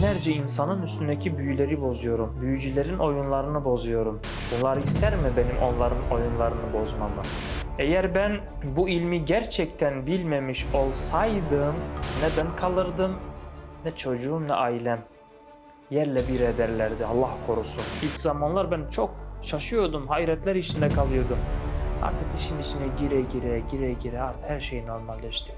binlerce insanın üstündeki büyüleri bozuyorum. Büyücülerin oyunlarını bozuyorum. Bunlar ister mi benim onların oyunlarını bozmamı? Eğer ben bu ilmi gerçekten bilmemiş olsaydım ne ben kalırdım ne çocuğum ne ailem yerle bir ederlerdi Allah korusun. İlk zamanlar ben çok şaşıyordum, hayretler içinde kalıyordum. Artık işin içine gire gire gire gire artık her şey normalleşti.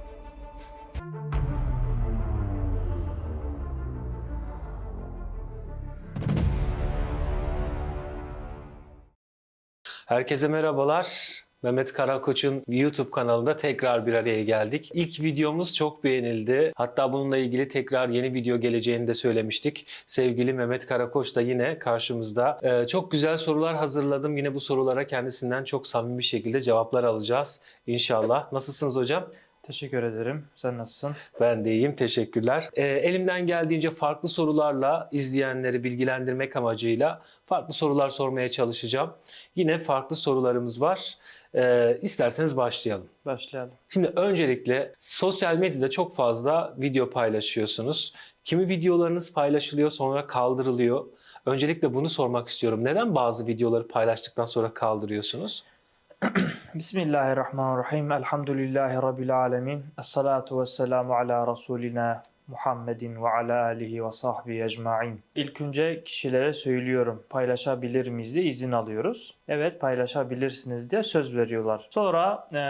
Herkese merhabalar. Mehmet Karakoç'un YouTube kanalında tekrar bir araya geldik. İlk videomuz çok beğenildi. Hatta bununla ilgili tekrar yeni video geleceğini de söylemiştik. Sevgili Mehmet Karakoç da yine karşımızda. Ee, çok güzel sorular hazırladım. Yine bu sorulara kendisinden çok samimi bir şekilde cevaplar alacağız inşallah. Nasılsınız hocam? Teşekkür ederim. Sen nasılsın? Ben de iyiyim, teşekkürler. Ee, elimden geldiğince farklı sorularla izleyenleri bilgilendirmek amacıyla farklı sorular sormaya çalışacağım. Yine farklı sorularımız var. Ee, isterseniz başlayalım. Başlayalım. Şimdi öncelikle sosyal medyada çok fazla video paylaşıyorsunuz. Kimi videolarınız paylaşılıyor sonra kaldırılıyor. Öncelikle bunu sormak istiyorum. Neden bazı videoları paylaştıktan sonra kaldırıyorsunuz? Bismillahirrahmanirrahim. Elhamdülillahi Rabbil alemin. Esselatu vesselamu ala Resulina Muhammedin ve ala alihi ve sahbihi ecma'in. İlk önce kişilere söylüyorum. Paylaşabilir miyiz diye izin alıyoruz. Evet paylaşabilirsiniz diye söz veriyorlar. Sonra e,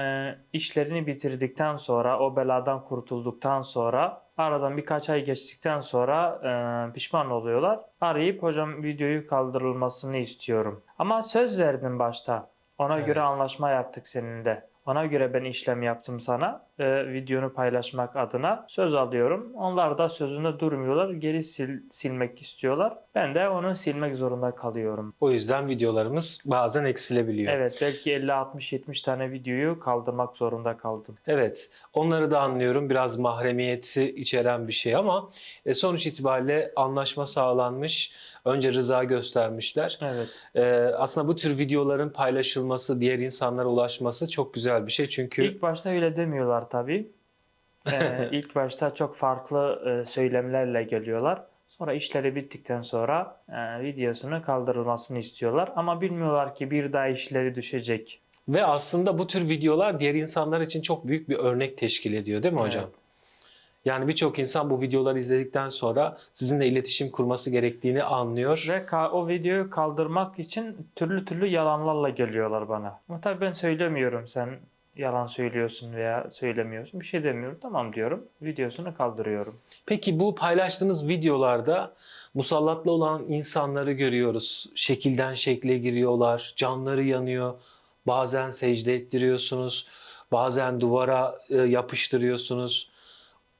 işlerini bitirdikten sonra o beladan kurtulduktan sonra aradan birkaç ay geçtikten sonra e, pişman oluyorlar. Arayıp hocam videoyu kaldırılmasını istiyorum. Ama söz verdin başta. Ona Evet. göre anlaşma yaptık seninle. Ona göre ben işlem yaptım sana. E, videonu paylaşmak adına söz alıyorum. Onlar da sözünde durmuyorlar. Geri sil, silmek istiyorlar. Ben de onu silmek zorunda kalıyorum. O yüzden videolarımız bazen eksilebiliyor. Evet belki 50 60 70 tane videoyu kaldırmak zorunda kaldım. Evet, onları da anlıyorum. Biraz mahremiyeti içeren bir şey ama e, sonuç itibariyle anlaşma sağlanmış. Önce rıza göstermişler. Evet. E, aslında bu tür videoların paylaşılması, diğer insanlara ulaşması çok güzel bir şey. Çünkü İlk başta öyle demiyorlar tabii. Ee, ilk başta çok farklı e, söylemlerle geliyorlar. Sonra işleri bittikten sonra e, videosunu kaldırılmasını istiyorlar. Ama bilmiyorlar ki bir daha işleri düşecek. ve aslında bu tür videolar diğer insanlar için çok büyük bir örnek teşkil ediyor değil mi hocam? Evet. Yani birçok insan bu videoları izledikten sonra sizinle iletişim kurması gerektiğini anlıyor. Ve o videoyu kaldırmak için türlü türlü yalanlarla geliyorlar bana. Ama tabii ben söylemiyorum sen yalan söylüyorsun veya söylemiyorsun. Bir şey demiyorum. Tamam diyorum. Videosunu kaldırıyorum. Peki bu paylaştığınız videolarda musallatlı olan insanları görüyoruz. Şekilden şekle giriyorlar, canları yanıyor. Bazen secde ettiriyorsunuz, bazen duvara e, yapıştırıyorsunuz.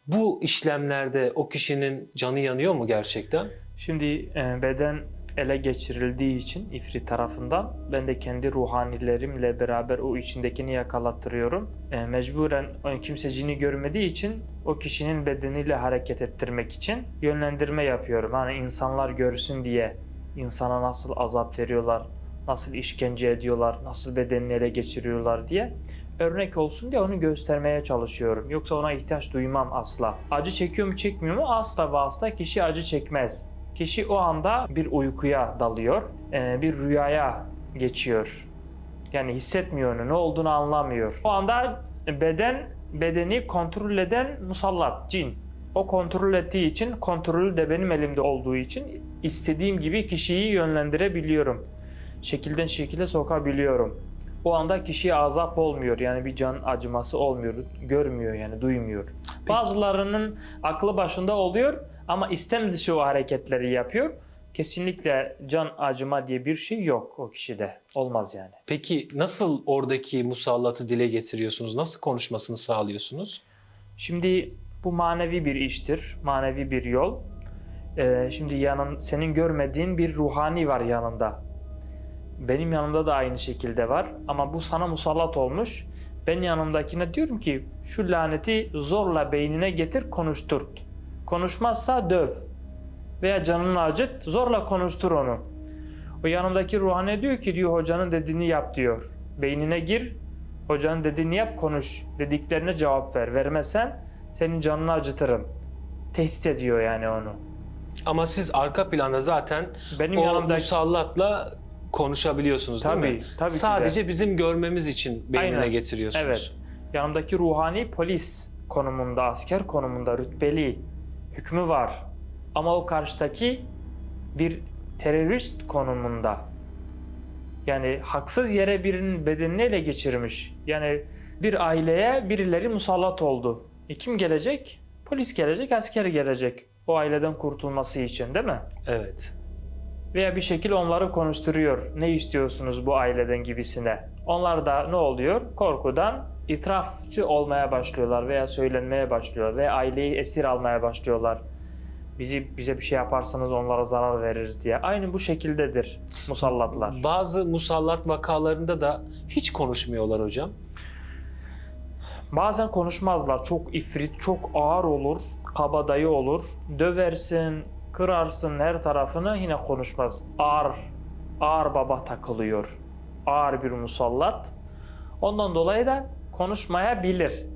Bu işlemlerde o kişinin canı yanıyor mu gerçekten? Şimdi e, beden ele geçirildiği için ifrit tarafından ben de kendi ruhanilerimle beraber o içindekini yakalattırıyorum. E, mecburen o kimse cini görmediği için o kişinin bedeniyle hareket ettirmek için yönlendirme yapıyorum. Hani insanlar görsün diye insana nasıl azap veriyorlar, nasıl işkence ediyorlar, nasıl bedenini ele geçiriyorlar diye örnek olsun diye onu göstermeye çalışıyorum. Yoksa ona ihtiyaç duymam asla. Acı çekiyor mu çekmiyor mu? Asla ve asla kişi acı çekmez. Kişi o anda bir uykuya dalıyor, e, bir rüyaya geçiyor. Yani hissetmiyor onu, ne olduğunu anlamıyor. O anda beden bedeni kontrol eden musallat, cin. O kontrol ettiği için, kontrolü de benim elimde olduğu için istediğim gibi kişiyi yönlendirebiliyorum. Şekilden şekile sokabiliyorum. O anda kişiye azap olmuyor. Yani bir can acıması olmuyor. Görmüyor yani duymuyor. Bazılarının aklı başında oluyor ama istem dışı o hareketleri yapıyor. Kesinlikle can acıma diye bir şey yok o kişide. Olmaz yani. Peki nasıl oradaki musallatı dile getiriyorsunuz? Nasıl konuşmasını sağlıyorsunuz? Şimdi bu manevi bir iştir. Manevi bir yol. Ee, şimdi yanın senin görmediğin bir ruhani var yanında. Benim yanımda da aynı şekilde var ama bu sana musallat olmuş. Ben yanımdakine diyorum ki şu laneti zorla beynine getir konuştur. Konuşmazsa döv veya canını acıt zorla konuştur onu. O yanımdaki ruhani diyor ki diyor hocanın dediğini yap diyor. Beynine gir hocanın dediğini yap konuş. Dediklerine cevap ver. Vermezsen senin canını acıtırım. Tehdit ediyor yani onu. Ama siz arka planda zaten Benim o yanımdaki musallatla konuşabiliyorsunuz değil Tabii, mi? tabii. Sadece bizim görmemiz için beynine Aynen. getiriyorsunuz. Evet. Yanımdaki ruhani polis konumunda, asker konumunda rütbeli hükmü var. Ama o karşıdaki bir terörist konumunda. Yani haksız yere birinin bedenini ele geçirmiş. Yani bir aileye birileri musallat oldu. E kim gelecek? Polis gelecek, asker gelecek. O aileden kurtulması için değil mi? Evet. veya bir şekilde onları konuşturuyor. Ne istiyorsunuz bu aileden gibisine. Onlar da ne oluyor? Korkudan itirafçı olmaya başlıyorlar veya söylenmeye başlıyorlar veya aileyi esir almaya başlıyorlar. Bizi bize bir şey yaparsanız onlara zarar veririz diye. Aynı bu şekildedir musallatlar. Bazı musallat vakalarında da hiç konuşmuyorlar hocam. Bazen konuşmazlar. Çok ifrit, çok ağır olur, kabadayı olur. Döversin, kırarsın her tarafını yine konuşmaz. Ağır, ağır baba takılıyor. Ağır bir musallat. Ondan dolayı da konuşmayabilir.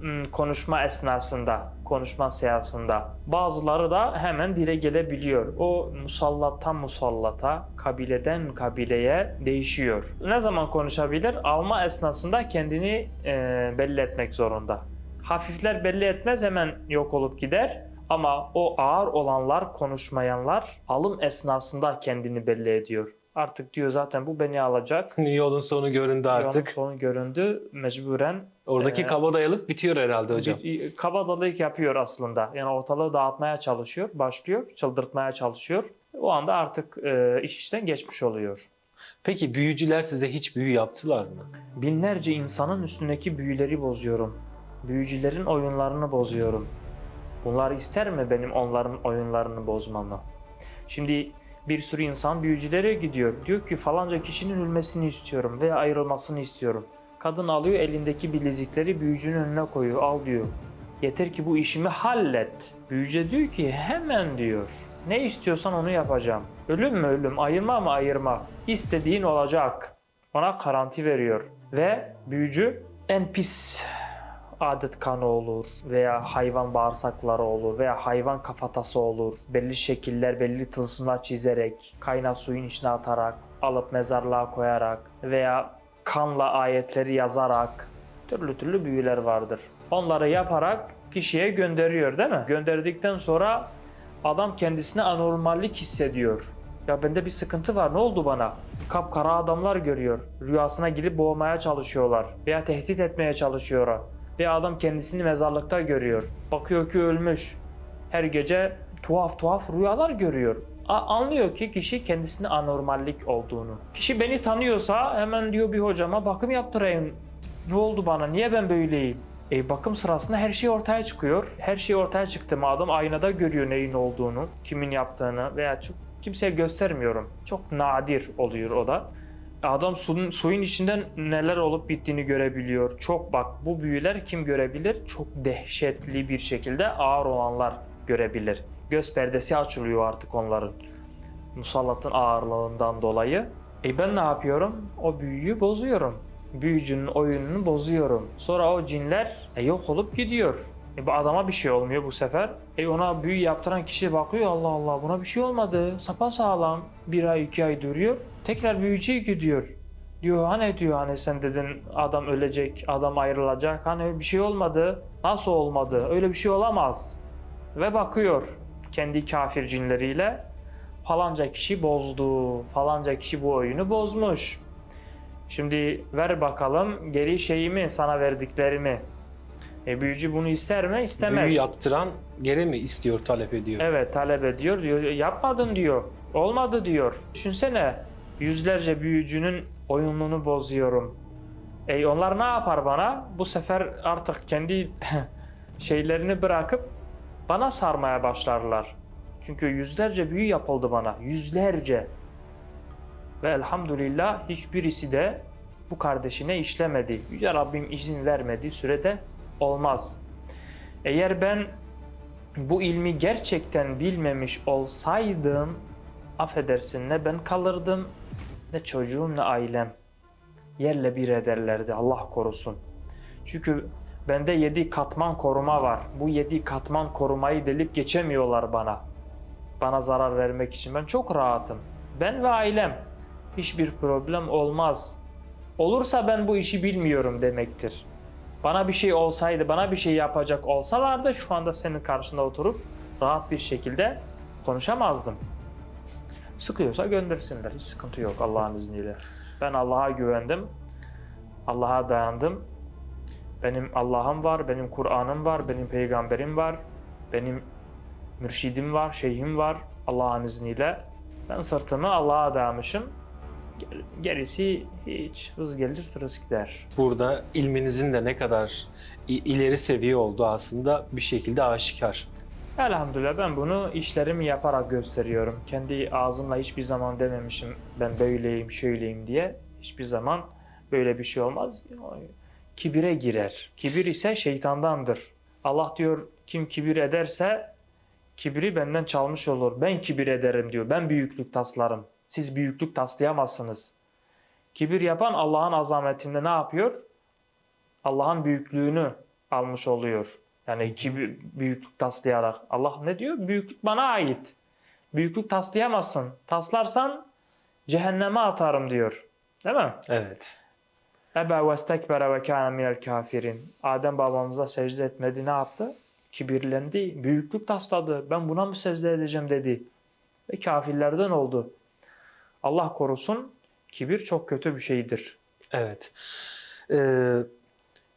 Hmm, Konuşma esnasında, konuşma seansında. Bazıları da hemen dile gelebiliyor. O musallattan musallata, kabileden kabileye değişiyor. Ne zaman konuşabilir? Alma esnasında kendini e, belli etmek zorunda. Hafifler belli etmez hemen yok olup gider. Ama o ağır olanlar, konuşmayanlar alım esnasında kendini belli ediyor. Artık diyor zaten bu beni alacak. Yolun sonu göründü Yolun artık. sonu göründü. Mecburen Oradaki Ee, kabadayılık bitiyor herhalde hocam. bir kabadayılık yapıyor aslında. Yani ortalığı dağıtmaya çalışıyor, başlıyor, çıldırtmaya çalışıyor. O anda artık e, iş işten geçmiş oluyor. Peki büyücüler size hiç büyü yaptılar mı? Binlerce insanın üstündeki büyüleri bozuyorum. Büyücülerin oyunlarını bozuyorum. Bunlar ister mi benim onların oyunlarını bozmamı? Şimdi bir sürü insan büyücülere gidiyor. Diyor ki falanca kişinin ölmesini istiyorum veya ayrılmasını istiyorum. Kadın alıyor elindeki bilezikleri büyücünün önüne koyuyor. Al diyor. Yeter ki bu işimi hallet. Büyücü diyor ki hemen diyor. Ne istiyorsan onu yapacağım. Ölüm mü ölüm, ayırma mı ayırma. İstediğin olacak. Ona garanti veriyor. Ve büyücü en pis adet kanı olur veya hayvan bağırsakları olur veya hayvan kafatası olur. Belli şekiller, belli tılsımlar çizerek, kaynak suyun içine atarak, alıp mezarlığa koyarak veya kanla ayetleri yazarak türlü türlü büyüler vardır. Onları yaparak kişiye gönderiyor değil mi? Gönderdikten sonra adam kendisine anormallik hissediyor. Ya bende bir sıkıntı var ne oldu bana? Kapkara adamlar görüyor. Rüyasına girip boğmaya çalışıyorlar. Veya tehdit etmeye çalışıyorlar. Ve adam kendisini mezarlıkta görüyor. Bakıyor ki ölmüş. Her gece tuhaf tuhaf rüyalar görüyor. Anlıyor ki kişi kendisine anormallik olduğunu. Kişi beni tanıyorsa hemen diyor bir hocama bakım yaptırayım. Ne oldu bana? Niye ben böyleyim? E, bakım sırasında her şey ortaya çıkıyor. Her şey ortaya çıktı adam aynada görüyor neyin olduğunu, kimin yaptığını veya çok kimseye göstermiyorum. Çok nadir oluyor o da. Adam suyun, suyun içinden neler olup bittiğini görebiliyor. Çok bak bu büyüler kim görebilir? Çok dehşetli bir şekilde ağır olanlar görebilir. Göz perdesi açılıyor artık onların. Musallatın ağırlığından dolayı. E ben ne yapıyorum? O büyüyü bozuyorum. Büyücünün oyununu bozuyorum. Sonra o cinler e, yok olup gidiyor. E bu adama bir şey olmuyor bu sefer. E ona büyü yaptıran kişi bakıyor Allah Allah buna bir şey olmadı. Sapa sağlam. Bir ay iki ay duruyor. Tekrar büyücüye gidiyor. Diyor hani diyor hani sen dedin adam ölecek, adam ayrılacak. Hani bir şey olmadı. Nasıl olmadı? Öyle bir şey olamaz. Ve bakıyor kendi kafir cinleriyle falanca kişi bozdu. Falanca kişi bu oyunu bozmuş. Şimdi ver bakalım geri şeyimi sana verdiklerimi. E büyücü bunu ister mi? İstemez. Büyü yaptıran geri mi istiyor, talep ediyor? Evet talep ediyor. Diyor yapmadın diyor. Olmadı diyor. Düşünsene yüzlerce büyücünün oyununu bozuyorum. E onlar ne yapar bana? Bu sefer artık kendi şeylerini bırakıp bana sarmaya başlarlar. Çünkü yüzlerce büyü yapıldı bana. Yüzlerce. Ve elhamdülillah hiçbirisi de bu kardeşine işlemedi. Yüce Rabbim izin vermediği sürede olmaz. Eğer ben bu ilmi gerçekten bilmemiş olsaydım affedersin ne ben kalırdım ne çocuğum ne ailem yerle bir ederlerdi Allah korusun. Çünkü bende yedi katman koruma var. Bu yedi katman korumayı delip geçemiyorlar bana. bana zarar vermek için. Ben çok rahatım. Ben ve ailem. Hiçbir problem olmaz. Olursa ben bu işi bilmiyorum demektir. Bana bir şey olsaydı, bana bir şey yapacak olsalardı şu anda senin karşında oturup rahat bir şekilde konuşamazdım. Sıkıyorsa göndersinler. Hiç sıkıntı yok Allah'ın izniyle. Ben Allah'a güvendim. Allah'a dayandım. Benim Allah'ım var, benim Kur'an'ım var, benim peygamberim var, benim mürşidim var, şeyhim var Allah'ın izniyle. Ben sırtımı Allah'a dayamışım. Ger- Gerisi hiç hız gelir tırıs gider. Burada ilminizin de ne kadar ileri seviye olduğu aslında bir şekilde aşikar. Elhamdülillah ben bunu işlerimi yaparak gösteriyorum. Kendi ağzımla hiçbir zaman dememişim ben böyleyim, şöyleyim diye. Hiçbir zaman böyle bir şey olmaz. Kibire girer. Kibir ise şeytandandır. Allah diyor kim kibir ederse kibri benden çalmış olur. Ben kibir ederim diyor. Ben büyüklük taslarım. Siz büyüklük taslayamazsınız. Kibir yapan Allah'ın azametinde ne yapıyor? Allah'ın büyüklüğünü almış oluyor. Yani kibir, büyüklük taslayarak. Allah ne diyor? Büyüklük bana ait. Büyüklük taslayamazsın. Taslarsan cehenneme atarım diyor. Değil mi? Evet. Ebe ve stekbere ve kâne minel kafirin. Adem babamıza secde etmedi ne yaptı? Kibirlendi. Büyüklük tasladı. Ben buna mı secde edeceğim dedi. Ve kafirlerden oldu. Allah korusun. Kibir çok kötü bir şeydir. Evet. Ee,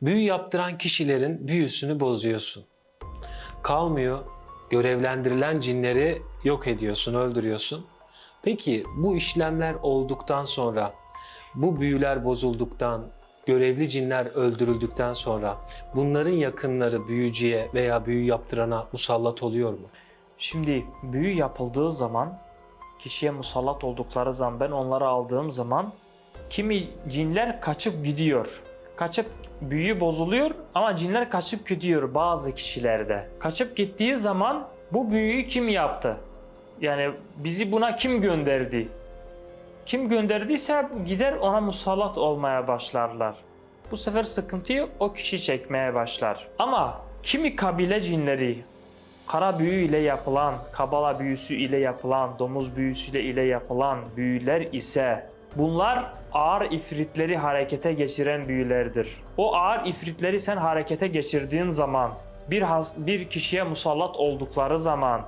büyü yaptıran kişilerin büyüsünü bozuyorsun. Kalmıyor. Görevlendirilen cinleri yok ediyorsun, öldürüyorsun. Peki bu işlemler olduktan sonra, bu büyüler bozulduktan, görevli cinler öldürüldükten sonra bunların yakınları büyücüye veya büyü yaptırana musallat oluyor mu? Şimdi büyü yapıldığı zaman kişiye musallat oldukları zaman ben onları aldığım zaman kimi cinler kaçıp gidiyor. Kaçıp büyü bozuluyor ama cinler kaçıp gidiyor bazı kişilerde. Kaçıp gittiği zaman bu büyüyü kim yaptı? Yani bizi buna kim gönderdi? Kim gönderdiyse gider ona musallat olmaya başlarlar. Bu sefer sıkıntıyı o kişi çekmeye başlar. Ama kimi kabile cinleri kara büyü ile yapılan, kabala büyüsü ile yapılan, domuz büyüsüyle ile yapılan büyüler ise bunlar ağır ifritleri harekete geçiren büyülerdir. O ağır ifritleri sen harekete geçirdiğin zaman, bir, has- bir kişiye musallat oldukları zaman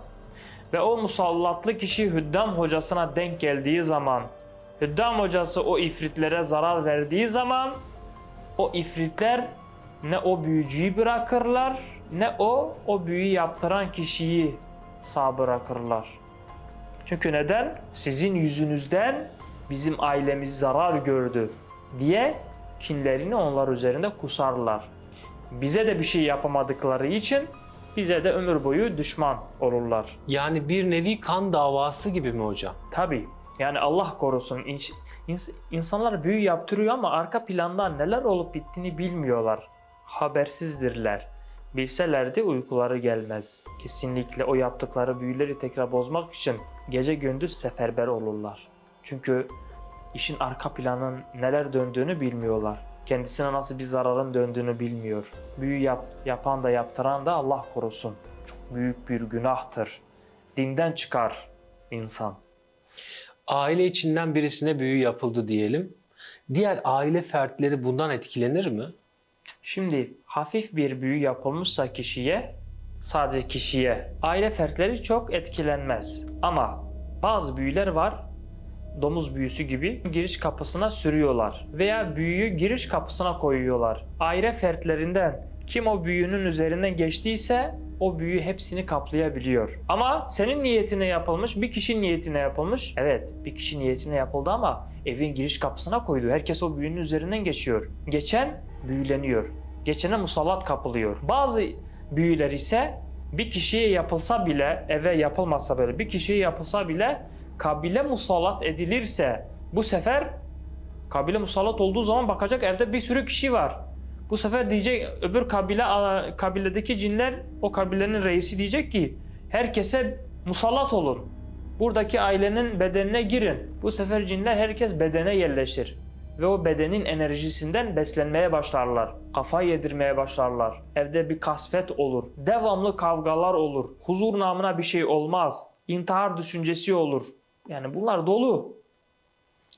ve o musallatlı kişi Hüddam hocasına denk geldiği zaman, Hüddam hocası o ifritlere zarar verdiği zaman o ifritler ne o büyücüyü bırakırlar ne o o büyüyü yaptıran kişiyi sağ bırakırlar. Çünkü neden? Sizin yüzünüzden bizim ailemiz zarar gördü diye kinlerini onlar üzerinde kusarlar. Bize de bir şey yapamadıkları için bize de ömür boyu düşman olurlar. Yani bir nevi kan davası gibi mi hocam? Tabi yani Allah korusun ins- insanlar büyü yaptırıyor ama arka planda neler olup bittiğini bilmiyorlar. Habersizdirler. Bilselerdi uykuları gelmez. Kesinlikle o yaptıkları büyüleri tekrar bozmak için gece gündüz seferber olurlar. Çünkü işin arka planın neler döndüğünü bilmiyorlar. Kendisine nasıl bir zararın döndüğünü bilmiyor. Büyü yap, yapan da yaptıran da Allah korusun. Çok büyük bir günahtır. Dinden çıkar insan. Aile içinden birisine büyü yapıldı diyelim. Diğer aile fertleri bundan etkilenir mi? Şimdi hafif bir büyü yapılmışsa kişiye, sadece kişiye, aile fertleri çok etkilenmez. Ama bazı büyüler var, domuz büyüsü gibi giriş kapısına sürüyorlar veya büyüyü giriş kapısına koyuyorlar. Aile fertlerinden kim o büyünün üzerinden geçtiyse o büyü hepsini kaplayabiliyor. Ama senin niyetine yapılmış, bir kişi niyetine yapılmış. Evet, bir kişi niyetine yapıldı ama evin giriş kapısına koydu. Herkes o büyünün üzerinden geçiyor. Geçen büyüleniyor. Geçene musallat kapılıyor. Bazı büyüler ise bir kişiye yapılsa bile, eve yapılmasa böyle bir kişiye yapılsa bile kabile musallat edilirse bu sefer kabile musallat olduğu zaman bakacak evde bir sürü kişi var. Bu sefer diyecek öbür kabile kabiledeki cinler o kabilenin reisi diyecek ki herkese musallat olun. Buradaki ailenin bedenine girin. Bu sefer cinler herkes bedene yerleşir. Ve o bedenin enerjisinden beslenmeye başlarlar. Kafa yedirmeye başlarlar. Evde bir kasvet olur. Devamlı kavgalar olur. Huzur namına bir şey olmaz. intihar düşüncesi olur. Yani bunlar dolu.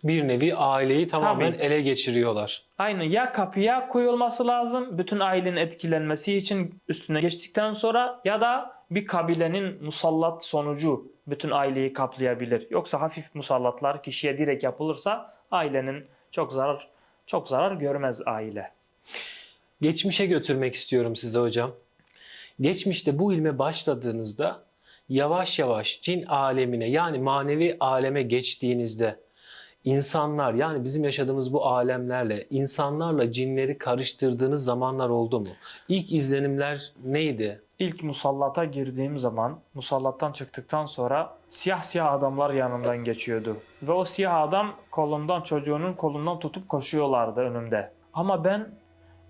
Bir nevi aileyi tamamen Tabii. ele geçiriyorlar. Aynı ya kapıya koyulması lazım bütün ailenin etkilenmesi için üstüne geçtikten sonra ya da bir kabilenin musallat sonucu bütün aileyi kaplayabilir. Yoksa hafif musallatlar kişiye direkt yapılırsa ailenin çok zarar çok zarar görmez aile. Geçmişe götürmek istiyorum size hocam. Geçmişte bu ilme başladığınızda yavaş yavaş cin alemine yani manevi aleme geçtiğinizde insanlar yani bizim yaşadığımız bu alemlerle insanlarla cinleri karıştırdığınız zamanlar oldu mu? İlk izlenimler neydi? İlk musallata girdiğim zaman musallattan çıktıktan sonra siyah siyah adamlar yanımdan geçiyordu. Ve o siyah adam kolumdan çocuğunun kolundan tutup koşuyorlardı önümde. Ama ben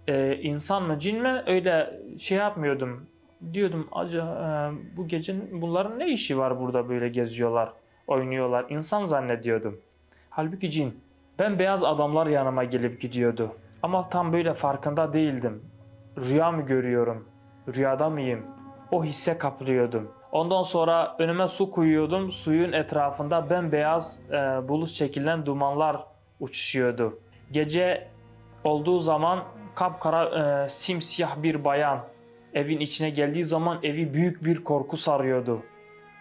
e, insan mı cin mi öyle şey yapmıyordum. Diyordum acaba e, bu gecenin bunların ne işi var burada böyle geziyorlar, oynuyorlar. İnsan zannediyordum. Halbuki cin. Ben beyaz adamlar yanıma gelip gidiyordu. Ama tam böyle farkında değildim. Rüya mı görüyorum? Rüyada mıyım? O hisse kapılıyordum. Ondan sonra önüme su koyuyordum. Suyun etrafında bembeyaz e, bulut şekillen dumanlar uçuşuyordu. Gece olduğu zaman kapkara e, simsiyah bir bayan evin içine geldiği zaman evi büyük bir korku sarıyordu.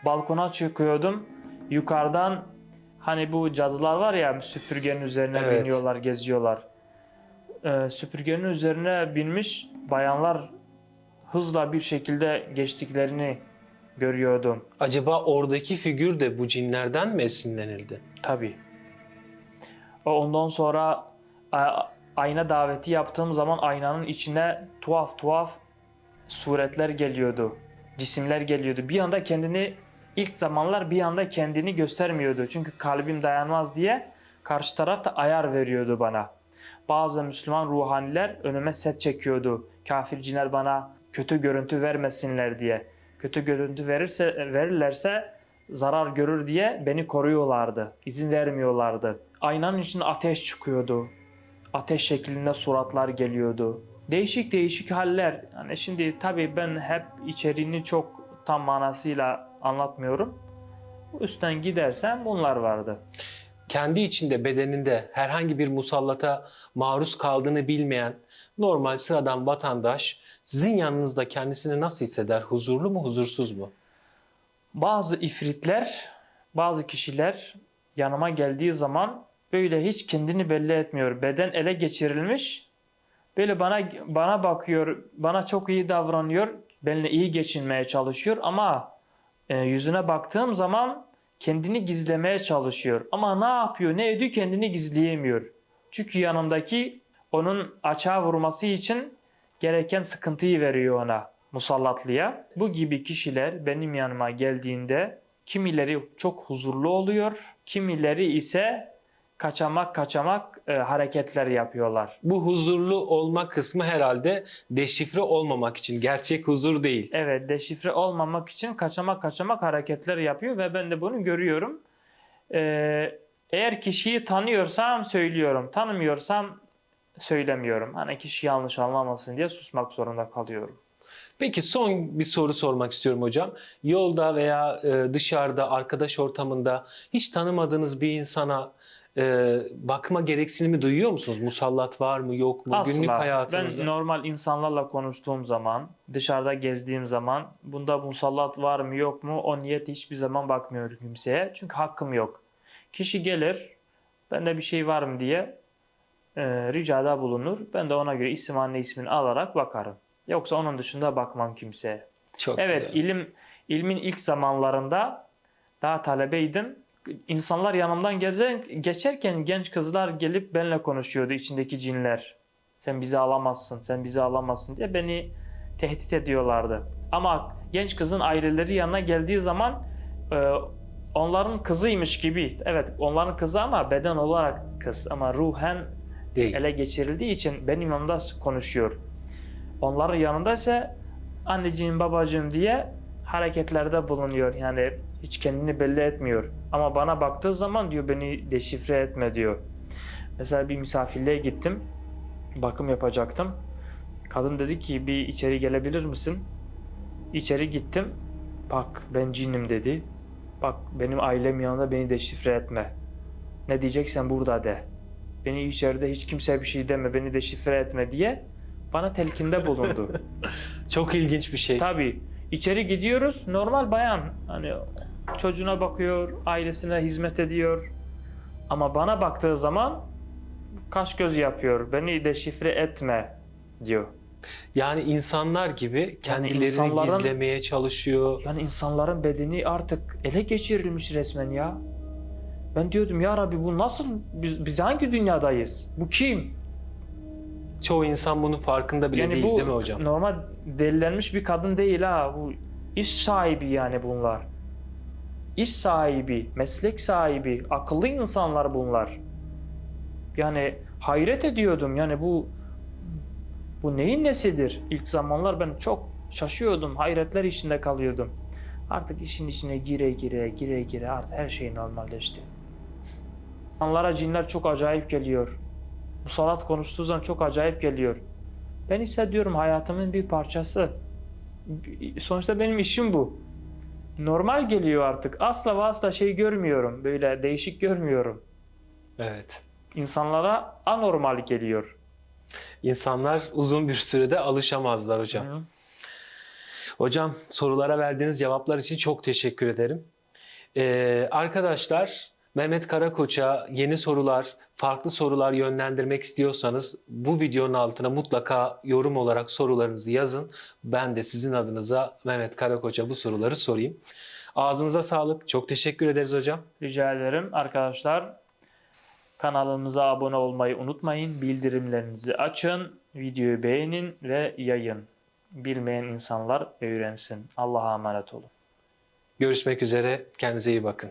Balkona çıkıyordum. Yukarıdan hani bu cadılar var ya süpürgenin üzerine Evet. biniyorlar, geziyorlar. E, süpürgenin üzerine binmiş bayanlar hızla bir şekilde geçtiklerini görüyordum. Acaba oradaki figür de bu cinlerden mi esinlenildi? Tabii. Ondan sonra ayna daveti yaptığım zaman aynanın içine tuhaf tuhaf suretler geliyordu. Cisimler geliyordu. Bir anda kendini ilk zamanlar bir anda kendini göstermiyordu. Çünkü kalbim dayanmaz diye karşı taraf da ayar veriyordu bana. Bazı Müslüman ruhaniler önüme set çekiyordu. Kafirciler bana kötü görüntü vermesinler diye. Kötü görüntü verirse verirlerse zarar görür diye beni koruyorlardı. İzin vermiyorlardı. Aynanın içinde ateş çıkıyordu. Ateş şeklinde suratlar geliyordu. Değişik değişik haller. Yani şimdi tabii ben hep içeriğini çok tam manasıyla anlatmıyorum. Üstten gidersem bunlar vardı. kendi içinde bedeninde herhangi bir musallata maruz kaldığını bilmeyen normal sıradan vatandaş sizin yanınızda kendisini nasıl hisseder? Huzurlu mu, huzursuz mu? Bazı ifritler, bazı kişiler yanıma geldiği zaman böyle hiç kendini belli etmiyor. Beden ele geçirilmiş. Böyle bana bana bakıyor, bana çok iyi davranıyor, benimle iyi geçinmeye çalışıyor ama e, yüzüne baktığım zaman kendini gizlemeye çalışıyor. Ama ne yapıyor, ne ediyor kendini gizleyemiyor. Çünkü yanımdaki onun açığa vurması için gereken sıkıntıyı veriyor ona musallatlıya. Bu gibi kişiler benim yanıma geldiğinde kimileri çok huzurlu oluyor, kimileri ise kaçamak kaçamak e, hareketler yapıyorlar. Bu huzurlu olma kısmı herhalde deşifre olmamak için. Gerçek huzur değil. Evet, deşifre olmamak için kaçamak kaçamak hareketler yapıyor ve ben de bunu görüyorum. Ee, eğer kişiyi tanıyorsam söylüyorum, tanımıyorsam söylemiyorum. Hani kişi yanlış anlamasın diye susmak zorunda kalıyorum. Peki son bir soru sormak istiyorum hocam. Yolda veya e, dışarıda, arkadaş ortamında hiç tanımadığınız bir insana e, bakma gereksinimi duyuyor musunuz? Musallat var mı, yok mu? Günlük Asla. hayatınızda. Ben normal insanlarla konuştuğum zaman, dışarıda gezdiğim zaman bunda musallat var mı yok mu o niyet hiçbir zaman bakmıyorum kimseye. Çünkü hakkım yok. Kişi gelir, bende bir şey var mı diye e, ricada bulunur. Ben de ona göre isim anne ismini alarak bakarım. Yoksa onun dışında bakmam kimseye. Çok Evet, güzel. ilim ilmin ilk zamanlarında daha talebeydim. İnsanlar yanımdan gece- geçerken genç kızlar gelip benimle konuşuyordu içindeki cinler. Sen bizi alamazsın, sen bizi alamazsın diye beni tehdit ediyorlardı. Ama genç kızın aileleri yanına geldiği zaman e, onların kızıymış gibi. Evet, onların kızı ama beden olarak kız ama ruhen değil. ele geçirildiği için benim yanımda konuşuyor. Onların yanında ise anneciğim babacığım diye hareketlerde bulunuyor. Yani hiç kendini belli etmiyor. Ama bana baktığı zaman diyor beni deşifre etme diyor. Mesela bir misafirliğe gittim. Bakım yapacaktım. Kadın dedi ki bir içeri gelebilir misin? İçeri gittim. Bak ben cinim dedi. Bak benim ailem yanında beni deşifre etme. Ne diyeceksen burada de. Beni içeride hiç kimse bir şey deme, beni deşifre etme diye bana telkinde bulundu. Çok ilginç bir şey. Tabii içeri gidiyoruz normal bayan hani çocuğuna bakıyor, ailesine hizmet ediyor. Ama bana baktığı zaman kaş göz yapıyor. Beni deşifre etme diyor. Yani insanlar gibi kendilerini insanların- gizlemeye çalışıyor. Yani insanların bedeni artık ele geçirilmiş resmen ya. Ben diyordum ya Rabbi bu nasıl biz, biz hangi dünyadayız? Bu kim? Çoğu insan bunun farkında bile yani değil bu değil mi hocam? normal delilenmiş bir kadın değil ha. Bu iş sahibi yani bunlar. İş sahibi, meslek sahibi, akıllı insanlar bunlar. Yani hayret ediyordum yani bu bu neyin nesidir? İlk zamanlar ben çok şaşıyordum, hayretler içinde kalıyordum. Artık işin içine gire gire gire gire artık her şey normalleşti. İnsanlara cinler çok acayip geliyor. Bu salat konuştuğu zaman çok acayip geliyor. Ben hissediyorum hayatımın bir parçası. Sonuçta benim işim bu. Normal geliyor artık. Asla ve asla şey görmüyorum. Böyle değişik görmüyorum. Evet. İnsanlara anormal geliyor. İnsanlar uzun bir sürede alışamazlar hocam. Hı. Hocam sorulara verdiğiniz cevaplar için çok teşekkür ederim. Ee, arkadaşlar Mehmet Karakoç'a yeni sorular, farklı sorular yönlendirmek istiyorsanız bu videonun altına mutlaka yorum olarak sorularınızı yazın. Ben de sizin adınıza Mehmet Karakoç'a bu soruları sorayım. Ağzınıza sağlık. Çok teşekkür ederiz hocam. Rica ederim arkadaşlar. Kanalımıza abone olmayı unutmayın. Bildirimlerinizi açın. Videoyu beğenin ve yayın. Bilmeyen insanlar öğrensin. Allah'a emanet olun. Görüşmek üzere. Kendinize iyi bakın.